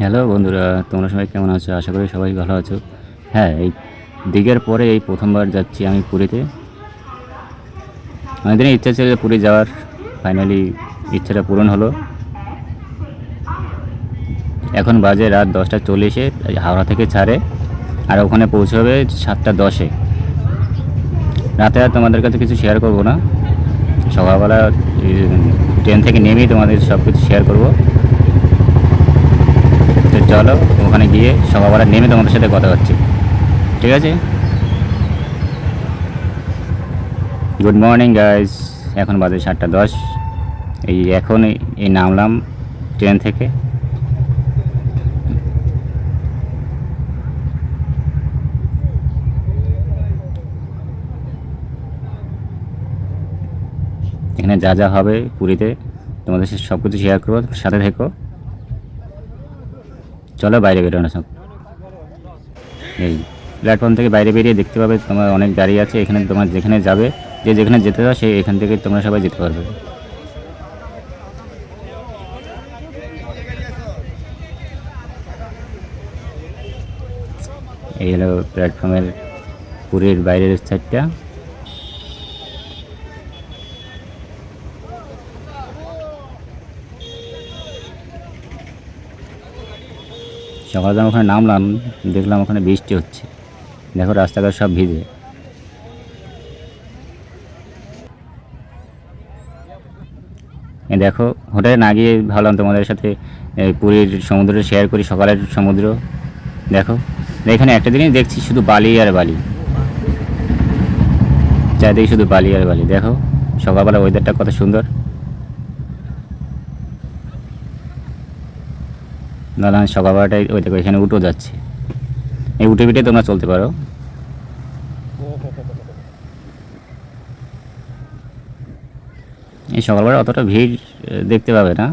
Hello বন্ধুরা, তোমরা সবাই কেমন আছো? আশা করি সবাই ভালো আছো। হ্যাঁ এই দিঘের পরে এই প্রথমবার যাচ্ছি আমি পুরীতে। অনেকদিনই ইচ্ছা ছিল পুরী যাওয়ার। ফাইনালি ইচ্ছাটা পূরণ হলো। এখন বাজে রাত দশটা চল্লিশে, হাওড়া থেকে ছাড়ে। আর ওখানে পৌঁছবে সাতটা দশে। রাতে আর তোমাদের কাছে কিছু শেয়ার করব না। সকালবেলা ট্রেন থেকে নেমেই তোমাদের সব কিছু শেয়ার করব। তো চলো, ওখানে গিয়ে সকালবেলা নেমে তোমাদের সাথে কথা হচ্ছে। ঠিক আছে? গুড মর্নিং গাইজ এখন বাজে সাতটা দশ। এই এখন এই- নামলাম ট্রেন থেকে। এখানে যা যা হবে পুরীতে তোমাদের সব কিছু শেয়ার করব, সাথে থেকো। চলো বাইরে বেরোনো সব। এই প্ল্যাটফর্ম থেকে বাইরে বেরিয়ে দেখতে পাবে তোমার অনেক গাড়ি আছে, এখানে তোমার যেখানে যাবে, যে যেখানে যেতে চাও সেই এখান থেকে তোমরা সবাই যেতে পারবে। এই হলো প্ল্যাটফর্মের পুরীর বাইরের সাইডটা সকালে যখন ওখানে নামলাম, দেখলাম ওখানে বৃষ্টি হচ্ছে। দেখো রাস্তাঘাট সব ভিজে। দেখো, হোটেলে না গিয়ে ভাবলাম তোমাদের সাথে পুরীর সমুদ্র শেয়ার করি, সকালের সমুদ্র। দেখো, এখানে একটা দিনই দেখছি, শুধু বালি আর বালি। চারিদিকে শুধু বালি আর বালি। দেখো, সকালবেলা ওয়েদারটা কত সুন্দর। দাদা সকালবেলাটাই ওই দেখো, এখানে উঠো, যাচ্ছে। এই উঠে পিঠে তোমরা চলতে পারো। এই সকালবেলা অতটা ভিড় দেখতে পাবে না।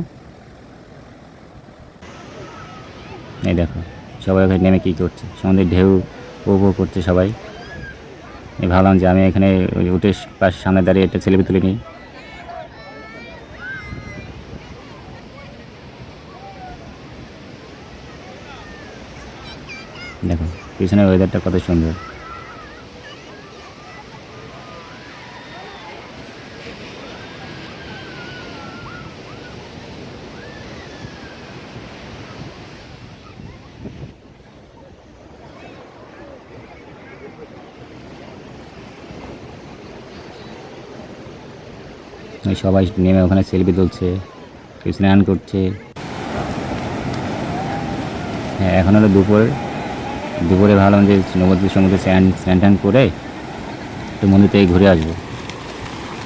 এই দেখো, সবাই ওখানে নেমে কী করছে? সমুদ্রের ঢেউ উপভোগ করছে সবাই। ভাবলাম যে আমি এখানে ওই উঠে পাশে সামনে দাঁড়িয়ে একটা সেলফি তুলে নিই দেখো পিছনের ওয়েদারটা কত সুন্দর। সবাই নেমে ওখানে সেলফি তুলছে, স্নান করছে। হ্যাঁ এখন হলো দুপুর। দুপুরে ভাবলাম যে নবদ্বীপ সমুদ্রে স্নান স্নান ট্যান করে একটু মন্দির ঘুরে আসব।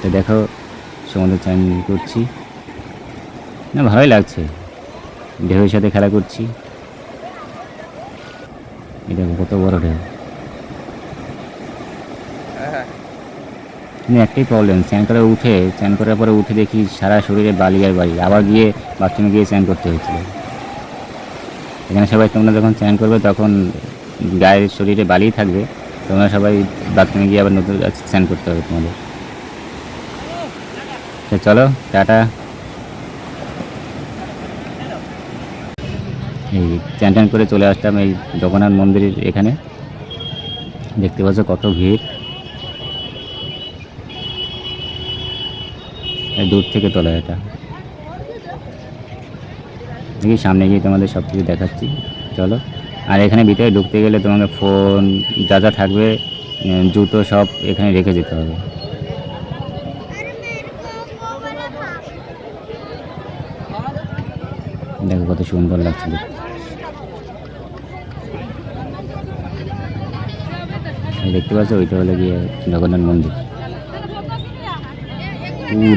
তো দেখো সমুদ্রে স্নান করছি। না, ভালোই লাগছে। ঢেউয়ের সাথে খেলা করছি। এটা কত বড় ঢেউ। কিন্তু একটাই প্রবলেম স্নান করে উঠে, স্নান করার পরে উঠে দেখি সারা শরীরে বালি আর বালি। আবার গিয়ে বাথরুমে গিয়ে স্নান করতে হয়েছিল। এখানে সবাই তোমরা যখন স্নান করবে তখন গায়ের শরীরে বালিই থাকবে, তোমরা সবাই বাথরুমে গিয়ে আবার নতুন স্নান করতে হবে তোমাদের। তো চলো, টাটা। এই স্নান টান করে চলে আসলাম এই জগন্নাথ মন্দিরের এখানে। দেখতে পাচ্ছ কত ভিড়। দূর থেকে তোলা এটা। দেখি সামনে গিয়ে তোমাদের সব কিছু দেখাচ্ছি। চলো। আর এখানে ভিতরে ঢুকতে গেলে তোমাকে ফোন, যা যা থাকবে জুতো সব এখানে রেখে যেতে হবে। দেখো কত সুন্দর লাগছে দেখতে। পাচ্ছ? ওইটা হলো গিয়ে জগন্নাথ মন্দির।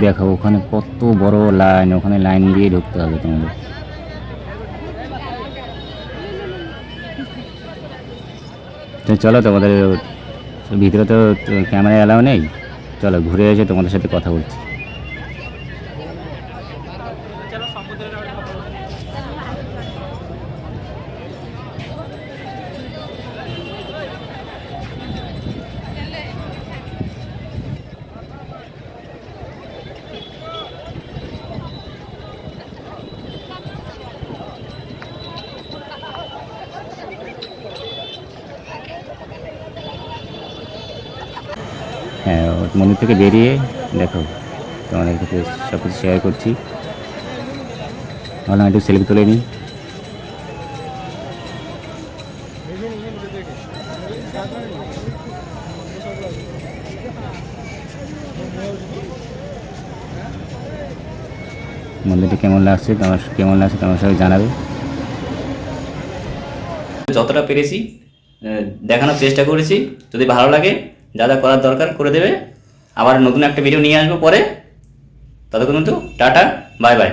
দেখো, ওখানে কত বড় লাইন, ওখানে লাইন দিয়ে ঢুকতে হবে তোমাদের। চলো তোমাদের ভিতরে তো ক্যামেরা অ্যালাউ নেই। চলো ঘুরে এসে তোমাদের সাথে কথা বলছি। হ্যাঁ মন্দির থেকে বেরিয়ে দেখো তোমাদের কাছে সব কিছু শেয়ার করছি। ভাবলাম একটু সেলফি তুলে নিই। মন্দিরটা কেমন লাগছে? তোমার কেমন লাগছে? তোমার সবাই জানাবে। যতটা পেরেছি দেখানোর চেষ্টা করেছি। যদি ভালো লাগে যা যা করার দরকার করে দেবে। আবার নতুন একটা ভিডিও নিয়ে আসব পরে। ততক্ষণ কিন্তু টাটা বাই বাই